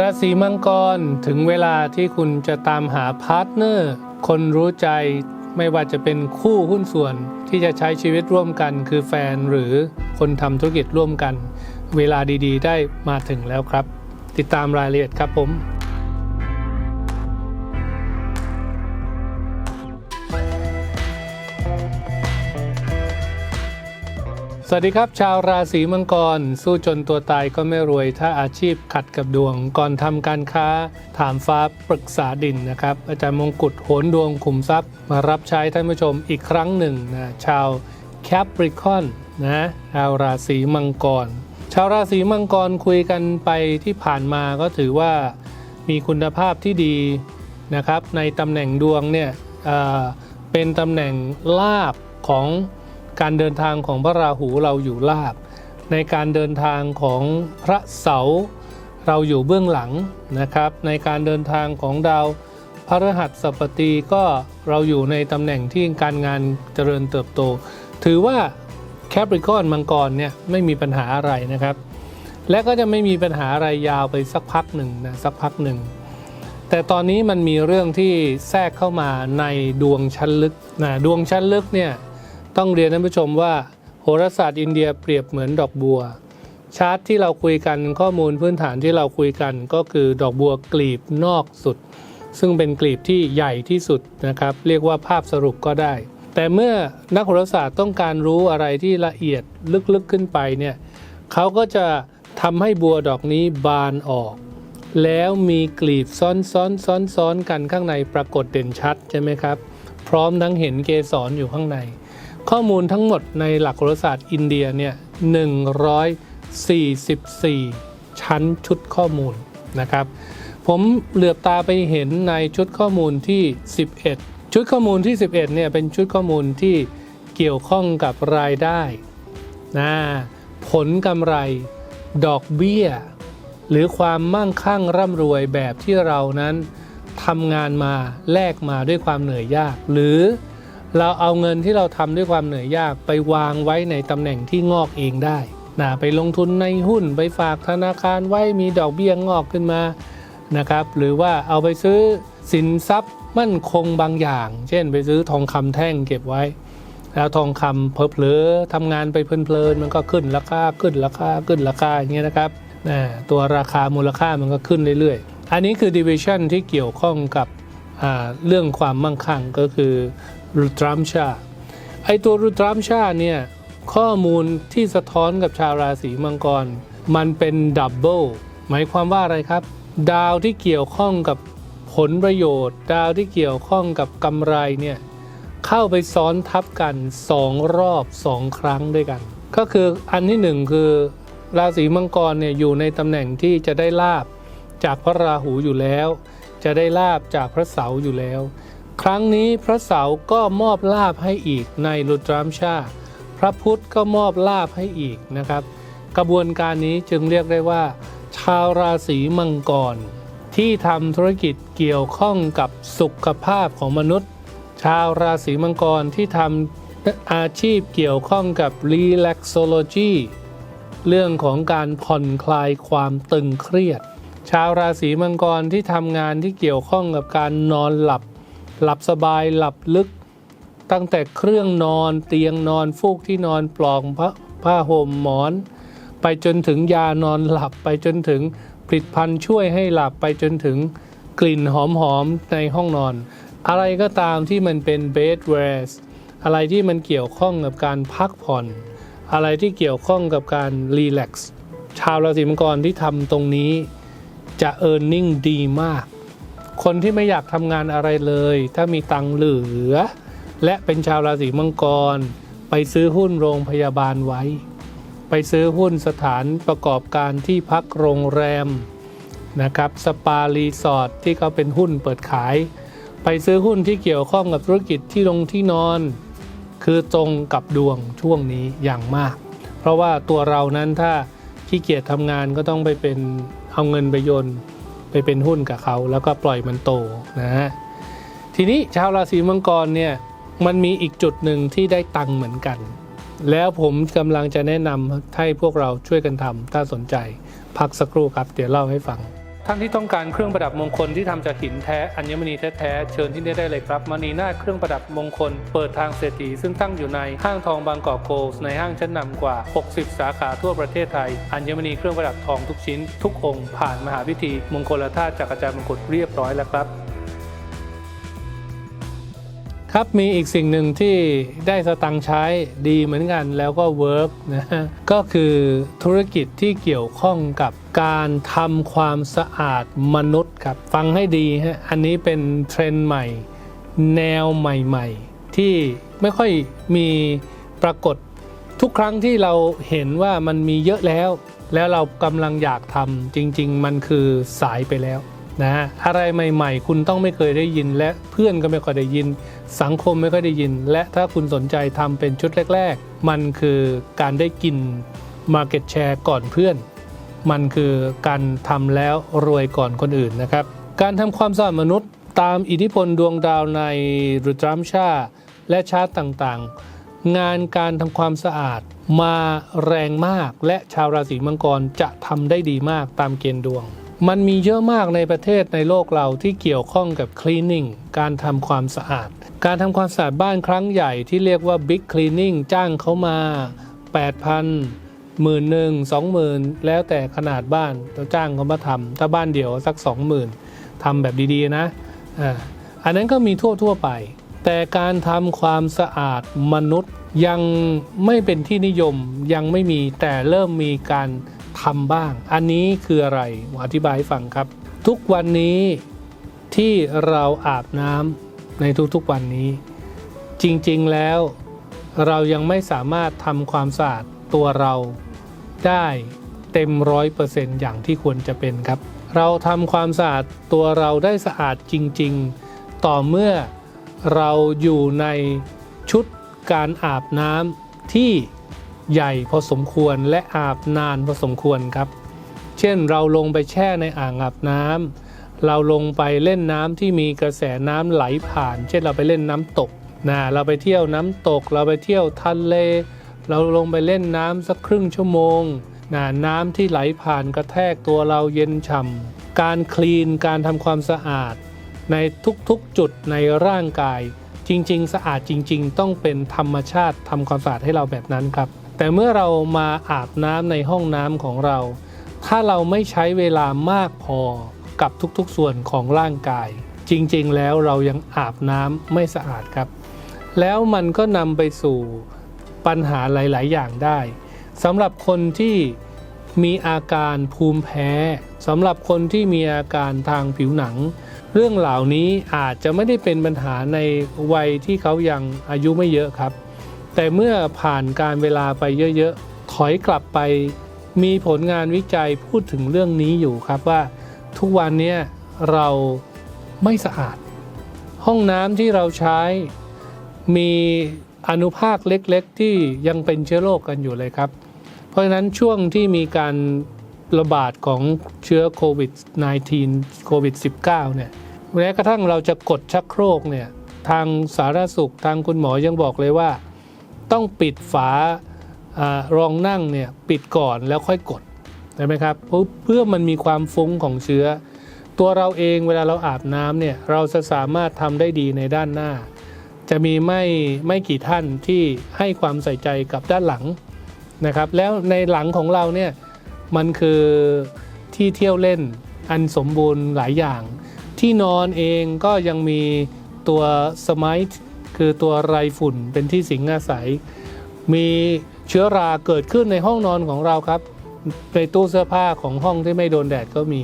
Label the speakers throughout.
Speaker 1: ราศีมังกรถึงเวลาที่คุณจะตามหาพาร์ทเนอร์ คนรู้ใจไม่ว่าจะเป็นคู่หุ้นส่วนที่จะใช้ชีวิตร่วมกัน คือแฟนหรือคนทำธุรกิจร่วมกัน เวลาดีๆ ได้มาถึงแล้วครับ ติดตามรายละเอียดครับผม วัสดีครับ ชาวราศีมังกร สู้จนตัวตายก็ไม่รวยถ้าอาชีพขัดกับดวง ก่อนทำการค้า ถามฟ้าปรึกษาดินนะครับ อาจารย์มงกุฎโหนดวงขุมทรัพย์ มารับใช้ท่านผู้ชมอีกครั้งหนึ่งนะชาวแคปริคอนนะชาวราศีมังกร ชาวราศีมังกรคุยกันไปที่ผ่านมาก็ถือว่ามีคุณภาพที่ดีนะครับ ในตำแหน่งดวงเนี่ยเเป็นตำแหน่งลาบของ การเดินทางของพระราหูเราอยู่ลาบ ในการเดินทางของพระเสาร์เราอยู่เบื้องหลังนะครับ ในการเดินทางของดาวพฤหัสบดีก็เราอยู่ในตำแหน่งที่การงานเจริญเติบโต ถือว่าแคปริคอนมังกรเนี่ยไม่มีปัญหาอะไรนะครับ และก็จะไม่มีปัญหาอะไรยาวไปสักพักหนึ่งนะสักพักหนึ่งแต่ตอนนี้มันมีเรื่องที่แทรกเข้ามาในดวงชั้นลึกนะดวงชั้นลึกเนี่ย ต้องเรียนท่านผู้ชมว่าโหราศาสตร์อินเดียเปรียบเหมือนดอกบัว ชาร์ตที่เราคุยกันข้อมูลพื้นฐานที่เราคุยกันก็คือดอกบัวกลีบนอกสุด ซึ่งเป็นกลีบที่ใหญ่ที่สุดนะครับ เรียกว่าภาพสรุปก็ได้ แต่เมื่อนักโหราศาสตร์ต้องการรู้อะไรที่ละเอียดลึกๆขึ้นไปเนี่ยเขาก็จะทำให้บัวดอกนี้บานออก แล้วมีกลีบซ้อนซ้อนซ้อนซ้อนกันข้างในปรากฏเด่นชัดใช่ไหมครับ พร้อมทั้งเห็นเกสรอยู่ข้างใน ข้อมูลทั้งหมดในหลักโหราศาสตร์อินเดียเนี่ย144 ชั้นชุดข้อมูลนะครับ ผมเหลือบตาไปเห็นในชุดข้อมูลที่ 11 ชุดข้อมูลที่ 11เนี่ยเป็นชุดข้อมูลที่เกี่ยวข้องกับรายได้นะผลกำไร ดอกเบี้ย หรือความมั่งคั่งร่ำรวยแบบที่เรานั้นทำงานมาแลกมาด้วยความเหนื่อยยาก หรือ เราเอาเงินที่เราทำด้วยความเหนื่อยยากไปวางไว้ในตำแหน่งที่งอกเองได้นะไปลงทุนในหุ้นไปฝากธนาคารไว้มีดอกเบี้ยงอกขึ้นมานะครับหรือว่าเอาไปซื้อสินทรัพย์มั่นคงบางอย่าง เช่น ไปซื้อทองคำแท่งเก็บไว้ แล้วทองคำเพลเพลอทำงานไปเพลินๆมันก็ขึ้นราคาขึ้นราคาขึ้นราคาอย่างเงี้ยนะครับนะตัวราคามูลค่ามันก็ขึ้นเรื่อยๆ อันนี้คือ division ที่เกี่ยวข้องกับเรื่องความมั่งคั่งก็คือ รุตรัมชา ไอตัวรุตรัมชาเนี่ย ข้อมูลที่สะท้อนกับชาวราศีมังกร มันเป็นดับเบิลหมายความว่าอะไรครับ ดาวที่เกี่ยวข้องกับผลประโยชน์ ดาวที่เกี่ยวข้องกับกำไรเนี่ยเข้าไปซ้อนทับกัน 2 รอบ 2 ครั้งด้วยกัน ก็คืออันที่หนึ่งคือ ราศีมังกรเนี่ยอยู่ในตำแหน่งที่จะได้ลาบจากพระราหูอยู่แล้ว จะได้ลาบจากพระเสาร์อยู่แล้ว ครั้งนี้พระเสาร์ก็มอบลาบให้อีกในรุตรามชา พระพุธก็มอบลาบให้อีกนะครับ กระบวนการนี้จึงเรียกได้ว่า ชาวราศีมังกร ที่ทำธุรกิจเกี่ยวข้องกับสุขภาพของมนุษย์ ชาวราศีมังกรที่ทำอาชีพเกี่ยวข้องกับ relaxology เรื่องของการผ่อนคลายความตึงเครียด ชาวราศีมังกรที่ทำงานที่เกี่ยวข้องกับการนอนหลับ หลับสบายหลับลึก ตั้งแต่เครื่องนอนเตียงนอนฟูกที่นอนปลอกผ้าผ้าห่มหมอน ไปจนถึงยานอนหลับไปจนถึงผลิตภัณฑ์ช่วยให้หลับไปจนถึงกลิ่นหอมๆในห้องนอน อะไรก็ตามที่มันเป็น bed rest อะไรที่มันเกี่ยวข้องกับการพักผ่อน อะไรที่เกี่ยวข้องกับการรีแลกซ์ชาวราศีมังกรที่ทำตรงนี้จะ e a r n i n g ดีมาก คนที่ไม่อยากทำงานอะไรเลย ถ้ามีตังเหลือ และเป็นชาวราศีมังกร ไปซื้อหุ้นโรงพยาบาลไว้ ไปซื้อหุ้นสถานประกอบการที่พักโรงแรมนะครับสปารีสอร์ทที่เขาเป็นหุ้นเปิดขาย ไปซื้อหุ้นที่เกี่ยวข้องกับธุรกิจที่ลงที่นอน คือตรงกับดวงช่วงนี้อย่างมาก เพราะว่าตัวเรานั้นถ้าขี้เกียจทำงานก็ต้องไปเป็นเอาเงินไปโยน ไปเป็นหุ้นกับเขาแล้วก็ปล่อยมันโตนะฮะทีนี้ชาวราศีมังกรเนี่ยมันมีอีกจุดหนึ่งที่ได้ตังค์เหมือนกัน แล้วผมกำลังจะแนะนำให้พวกเราช่วยกันทำถ้าสนใจ พักสักครู่ครับ เดี๋ยวเล่าให้ฟัง ท่านที่ต้องการเครื่องประดับมงคลที่ทำจากหินแท้อัญมณีแท้ๆเชิญที่นี่ได้เลยครับมณีนาเครื่องประดับมงคล เปิดทางเศรษฐีซึ่งตั้งอยู่ในห้างทองบางกอกโกลส์ในห้างชั้นนำกว่า 60 สาขาทั่วประเทศไทย อัญมณีเครื่องประดับทองทุกชิ้น ทุกองค์ผ่านมหาพิธีมงคลธาตุจากอาจารย์มงกุฎเรียบร้อยแล้วครับ ครับมีอีกสิ่งหนึ่งที่ได้สตังค์ใช้ดีเหมือนกันแล้วก็เวิร์กนะฮะก็คือธุรกิจที่เกี่ยวข้องกับการทำความสะอาดมนุษย์ครับฟังให้ดีฮะอันนี้เป็นเทรนด์ใหม่ แนวใหม่ๆ ที่ไม่ค่อยมีปรากฏทุกครั้งที่เราเห็นว่ามันมีเยอะแล้ว แล้วเรากำลังอยากทำจริง ๆ มันคือสายไปแล้ว นะฮะอะไรใหม่ ๆ คุณต้องไม่เคยได้ยิน และเพื่อนก็ไม่ค่อยได้ยิน สังคมไม่ค่อยได้ยิน และถ้าคุณสนใจทำเป็นชุดแรก ๆ มันคือการได้กิน Market Share ก่อนเพื่อน มันคือการทำแล้วรวยก่อนคนอื่นนะครับ การทำความสะอาดมนุษย์ตามอิทธิพลดวงดาวในรุตรัมชา และชาร์ตต่างๆ งานการทำความสะอาดมาแรงมาก และชาวราศีมังกรจะทำได้ดีมากตามเกณฑ์ดวง มันมีเยอะมากในประเทศในโลกเราที่เกี่ยวข้องกับ cleaning การทำความสะอาด การทำความสะอาดบ้านครั้งใหญ่ที่เรียกว่า big cleaning จ้างเขามา 8,000หมื่นหนึ่งสองหมื่นแล้วแต่ขนาดบ้านเราจ้างเขามาทำถ้าบ้านเดียวสัก20,000ทำแบบดีๆนะอ่าอันนั้นก็มีทั่วๆไป แต่การทำความสะอาดมนุษย์ยังไม่เป็นที่นิยมยังไม่มีแต่เริ่มมีการ ทำบ้าง อันนี้คืออะไรผมอธิบายให้ฟังครับ ทุกวันนี้ที่เราอาบน้ำในทุกๆวันนี้ จริงๆแล้วเรายังไม่สามารถทำความสะอาดตัวเราได้เต็มร้อยเปอร์เซ็นต์อย่างที่ควรจะเป็นครับ เราทำความสะอาดตัวเราได้สะอาดจริง ๆ ต่อเมื่อเราอยู่ในชุดการอาบน้ำที่ ใหญ่พอสมควรและอาบนานพอสมควรครับ เช่นเราลงไปแช่ในอ่างอาบน้ำเราลงไปเล่นน้ำที่มีกระแสน้ำไหลผ่าน เช่นเราไปเล่นน้ำตกนะเราไปเที่ยวน้ำตก เราไปเที่ยวทะเลเราลงไปเล่นน้ำสักครึ่งชั่วโมงนะน้ำที่ไหลผ่านกระแทกตัวเราเย็นฉ่ำการคลีนการทำความสะอาด ในทุกๆจุดในร่างกายจริง ๆ สะอาดจริง ๆ ต้องเป็นธรรมชาติทำความสะอาดให้เราแบบนั้นครับ แต่เมื่อเรามาอาบน้ำในห้องน้ำของเรา ถ้าเราไม่ใช้เวลามากพอกับทุกๆส่วนของร่างกาย จริงๆ แล้วเรายังอาบน้ำไม่สะอาดครับ แล้วมันก็นำไปสู่ปัญหาหลาย ๆ อย่างได้สำหรับคนที่มีอาการภูมิแพ้สำหรับคนที่มีอาการทางผิวหนัง เรื่องเหล่านี้อาจจะไม่ได้เป็นปัญหาในวัยที่เขายังอายุไม่เยอะครับ แต่เมื่อผ่านการเวลาไปเยอะๆ ถอยกลับไป มีผลงานวิจัยพูดถึงเรื่องนี้อยู่ครับว่า ทุกวันนี้เราไม่สะอาด ห้องน้ำที่เราใช้ มีอนุภาคเล็กๆ ที่ยังเป็นเชื้อโรคกันอยู่เลยครับ เพราะฉะนั้นช่วงที่มีการระบาดของเชื้อโควิด -19 โควิด -19 เนี่ยแม้กระทั่งเราจะกดชักโครกเนี่ยทางสาธารณสุขทางคุณหมอยังบอกเลยว่า ต้องปิดฝารองนั่งเนี่ยปิดก่อนแล้วค่อยกดใช่ไหมครับเพื่อเพื่อมันมีความฟุ้งของเชื้อ ตัวเราเองเวลาเราอาบน้ำเนี่ยเราจะสามารถทำได้ดีในด้านหน้า จะมีไม่ไม่กี่ท่านที่ให้ความใส่ใจกับด้านหลังนะครับ แล้วในหลังของเราเนี่ยมันคือที่เที่ยวเล่นอันสมบูรณ์หลายอย่าง ที่นอนเองก็ยังมีตัวสมัย คือตัวไรฝุ่นเป็นที่สิงอาศัย มีเชื้อราเกิดขึ้นในห้องนอนของเราครับ ในตู้เสื้อผ้าของห้องที่ไม่โดนแดดก็มี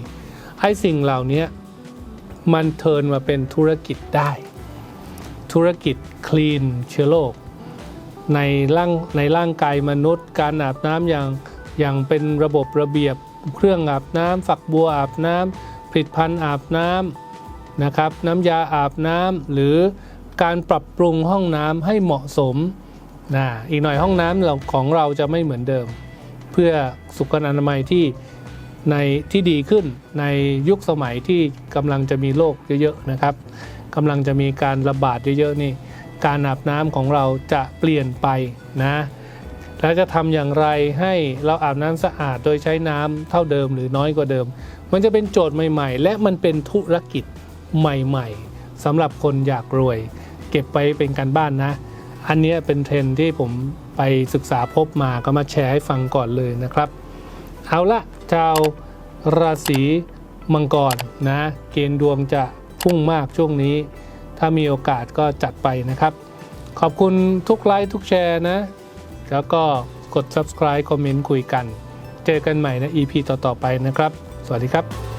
Speaker 1: ไอ้สิ่งเหล่านี้มันเทินมาเป็นธุรกิจได้ ธุรกิจคลีนเชื้อโรคในร่างในร่างกายมนุษย์ การอาบน้ำอย่างอย่างเป็นระบบระเบียบเครื่องอาบน้ำฝักบัวอาบน้ำผลิตภัณฑ์อาบน้ำนะครับ น้ำยาอาบน้ำหรือ การปรับปรุงห้องน้ำให้เหมาะสมนะอีกหน่อยห้องน้ำเราของเราจะไม่เหมือนเดิม เพื่อสุขอนามัยที่ในที่ดีขึ้นในยุคสมัยที่กำลังจะมีโรคเยอะๆนะครับกำลังจะมีการระบาดเยอะๆนี่การอาบน้ำของเราจะเปลี่ยนไปนะแล้วจะทำอย่างไรให้เราอาบน้ำสะอาดโดยใช้น้ำเท่าเดิมหรือน้อยกว่าเดิม มันจะเป็นโจทย์ใหม่ ๆ และมันเป็นธุรกิจใหม่ ๆสำหรับคนอยากรวย เก็บไปเป็นการบ้านนะ อันนี้เป็นเทรนที่ผมไปศึกษาพบมาก็มาแชร์ให้ฟังก่อนเลยนะครับ เอาละชาวราศีมังกรนะ เกณฑ์ดวงจะพุ่งมากช่วงนี้ ถ้ามีโอกาสก็จัดไปนะครับ ขอบคุณทุกไลค์ทุกแชร์นะ แล้วก็กด subscribe คอมเมนต์คุยกัน เจอกันใหม่ใน EP ต่อ ๆ ไปนะครับ สวัสดีครับ